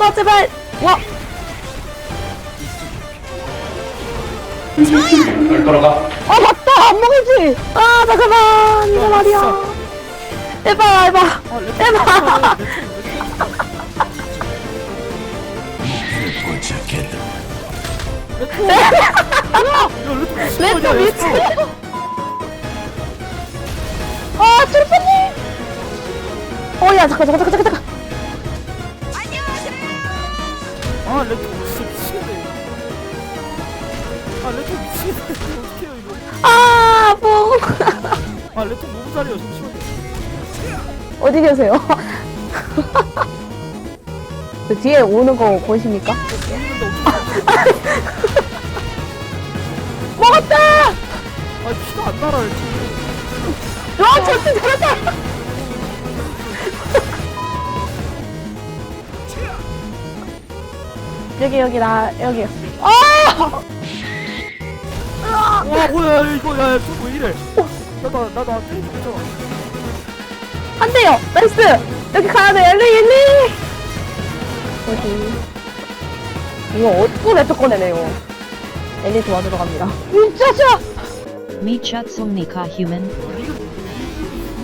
죽어 제발. 와. 잘 걸어가. 아 맞다. 안 먹이지. 아 잠깐만. 이거 말이야. 에바 에바 에바 레트 레트 미치 아 트루퍼님. 어야 잠깐 잠깐 잠깐 잠깐 아 레트 진짜 미치겠네. 아 레트 미치겠네. 어떡해요 이거. 아 뭐. 아 레트 너무 잘해요 잠시만요 어디 계세요? 그 뒤에 오는 거 어떻게 먹었다! 아 피가 안 날아요 지금. 와 저스 여기 여기 나 여기 아와 뭐야 이거 야 저거 왜 이래 나도 나도 안 때리지 못잖아 안 돼요 나이스 여기 가야 돼 엘리 엘리 어디 이거 어디고 랩터 꺼내네요 엘리 도와주러 갑니다 진짜죠 미쳤습니까 human?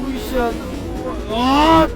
루이시안 아